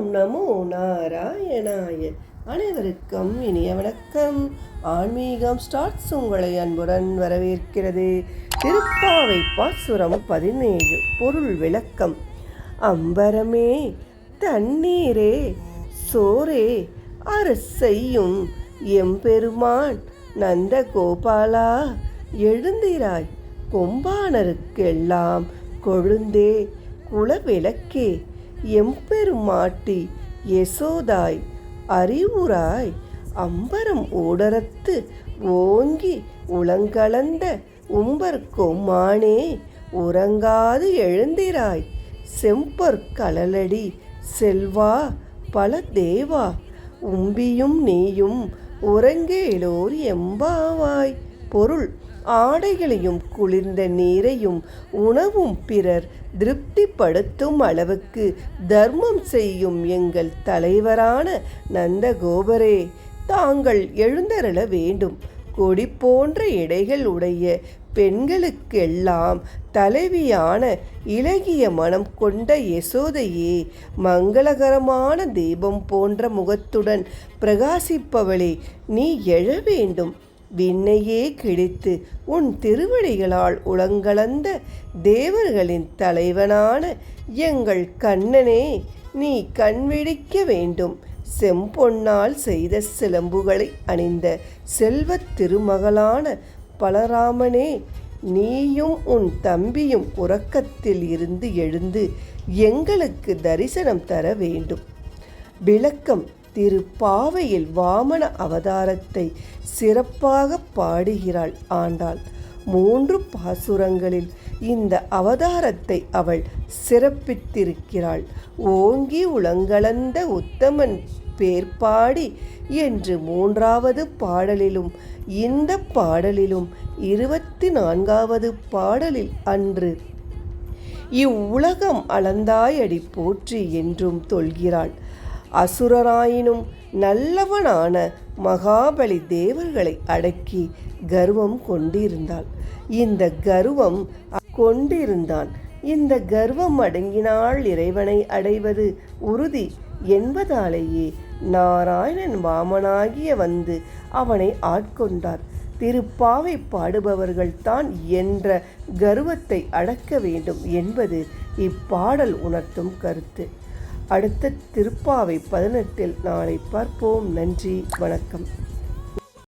ஓம் நமோ நாராயணாய. அனைவருக்கும் இனிய வணக்கம். ஆன்மீகம் ஸ்டார்ட்ஸ் உங்களை அன்புடன் வரவேற்கிறது. திருப்பாவை பாசுரம் பதினேழு பொருள் விளக்கம். அம்பரமே தண்ணீரே சோரே அரசையும் எம்பெருமான் நந்த கோபாலா எழுந்திராய் கொம்பானருக்கெல்லாம் கொழுந்தே குலவிளக்கே. எம்பெருமாட்டி யசோதாய் அறிவுராய் அம்பரம் ஓடரத்து ஓங்கி உளங்கலந்த உம்பர் கொம்மானே உறங்காது எழுந்திராய் செம்பர் கலலடி செல்வா பல தேவா உம்பியும் நீயும் உறங்கேலோர் எம்பாவாய் பொருள் ஆடைகளையும் குளிர்ந்த நீரையும் உணவும் பிறர் திருப்திப்படுத்தும் அளவுக்கு தர்மம் செய்யும் எங்கள் தலைவரான நந்தகோபரே. தாங்கள் எழுந்தருள வேண்டும். கொடி போன்ற எடைகள் உடைய பெண்களுக்கெல்லாம் தலைவியான இலகிய மனம் கொண்ட யசோதையே மங்களகரமான தீபம் போன்ற முகத்துடன் பிரகாசிப்பவளே நீ எழ வேண்டும். விண்ணையே கிழித்து உன் திருவடிகளால் உளங்கலந்த தேவர்களின் தலைவனான எங்கள் கண்ணனே நீ கண்விழிக்க வேண்டும். செம்பொன்னால் செய்த சிலம்புகளை அணிந்த செல்வத் திருமகளான பலராமனே நீயும் உன் தம்பியும் உறக்கத்தில் இருந்து எழுந்து எங்களுக்கு தரிசனம் தர வேண்டும். விளக்கம் திருப்பாவையில் வாமன அவதாரத்தை சிறப்பாக பாடுகிறாள் ஆண்டாள். மூன்று பாசுரங்களில் இந்த அவதாரத்தை அவள் சிறப்பித்திருக்கிறாள். ஓங்கி உளங்கலந்த உத்தமன் பேர்பாடி என்று மூன்றாவது பாடலிலும் இந்த பாடலிலும் இருபத்தி நான்காவது பாடலில் அன்று இவ்வுலகம் அளந்தாயடி போற்றி என்றும் தொல்கிறாள். அசுரராயினும் நல்லவனான மகாபலி தேவர்களை அடக்கி கர்வம் கொண்டிருந்தாள். இந்த கர்வம் கொண்டிருந்தான். இந்த கர்வம் அடங்கினால் இறைவனை அடைவது உறுதி என்பதாலேயே நாராயணன் வாமனாகிய வந்து அவனை ஆட்கொண்டார். திருப்பாவை பாடுபவர்கள் தான் என்ற கர்வத்தை அடக்க வேண்டும் என்பது இப்பாடல் உணர்த்தும் கருத்து. அடுத்த திருப்பாவை பதினெட்டில் நாளை பார்ப்போம். நன்றி வணக்கம்.